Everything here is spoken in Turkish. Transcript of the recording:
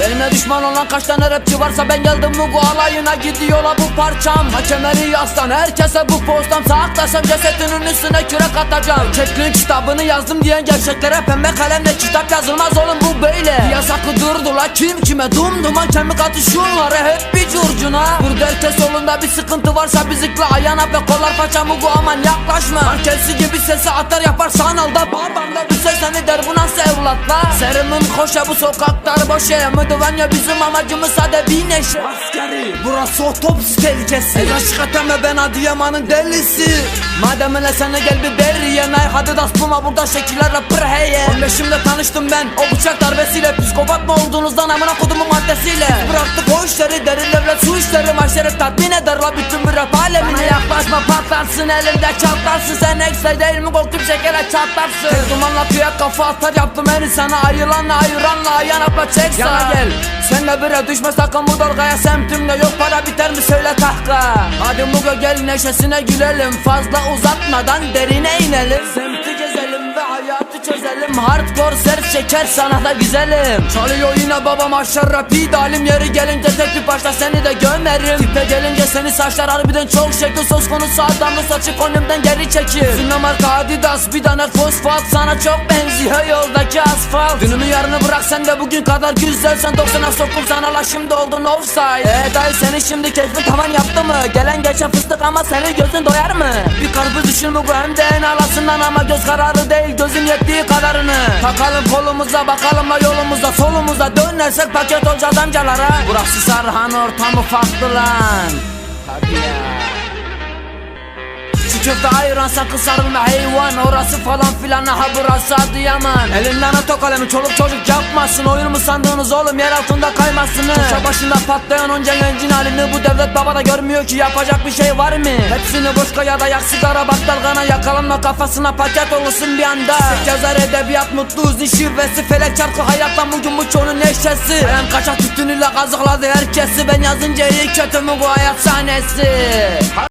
Benimle düşman olan kaç tane rapçi varsa ben geldim Mugu alayına gidiyorlar bu parçam. Hakemleri yazsan herkese bu postam. Saklasam cesetinin üstüne kürek atacağım. Çekliğin kitabını yazdım diyen gerçeklere pembe kalemle kitap yazılmaz oğlum bu böyle. Yasakı durdu la kim kime dum duman kemik atışıyorlar hep bir curcuna? Burada herkes yolunda bir sıkıntı varsa bizikle ayağına ve kollar paça Mugu aman yaklaşma. Herkesi gibi sesi atar yapar sanalda Babamda bir ses seni der bu evlatla Serimin koşa bu sokaklar boş ya Müdüvenya bizim amacımız sade bir neşe. Askeri burası otobüs tehlikesi. El aşk eteme ben Adıyaman'ın delisi. Madem öyle sana gel bir beri Nay hadi das buma burada şekillerle pır heye 15'imde tanıştım ben. O bıçak darbesiyle Psikopat mı olduğunuzdan amına kodumun maddesiyle. Bıraktık o işleri derin devlet su işleri. Maşeri tatmin eder la patlarsın elinde çatlarsın. Sen ekstra değil mi? Korktum şekere çatlarsın. Tek dumanla tüye kafa atar. Yaptım en sana. Ayılanla ayıranla ayağına çek Yana gel. Senle bire düşme sakın bu dalgaya semtimde Yok para biter mi? Söyle tahka Hadi Mugo gel neşesine gülelim. Fazla uzatmadan derine inelim. Semti gezelim ve hayatı çözelim Hardcore sert şeker sana da güzelim. Çalıyor yine babam aşağı rapi dalim Yeri gelince tek bir parça seni de gömerim. Tipe gelince seni saçlar harbiden çok şekil. Söz konusu adamlı saçı konumdan geri çekir Sünne marka Adidas bir tane fosfat Sana çok benziyor yoldaki asfalt. Dünümü yarını bırak sen de bugün kadar güzelsen 90'a sokum sana la şimdi oldun offside. Eee dayı seni şimdi keyfin tavan yaptı mı? Gelen geçen fıstık ama senin gözün doyar mı? Bir karpuz düşün bu hem de en alasından Ama göz kararı değil gözün yettiği kadarını Takalım kolumuza bakalım la yolumuza solumuza Dönersek paket olacağız amcalara. Burası Sarhan ortamı farklı lan. Hadi ya köfte ayıran sakın sarılma heyvan Orası falan filan. Aha burası Adıyaman. Elinden at o kalemi çoluk çocuk yapmasın. Oyun mu sandığınız oğlum? Yer altında kaymasını Köşe başında patlayan onca gencin halini Bu devlet baba da görmüyor ki yapacak bir şey var mı? Hepsini boşka ya da yak sigara bak dalgana Yakalanma kafasına paket olursun bir anda. Yazar edebiyat mutlu uzun şivesi Felek çarkı hayattan bugün bu çoğunun neşesi. Ayağım kaçak tütünüyle kazıkladı herkesi. Ben yazınca iyi kötü mü bu hayat sahnesi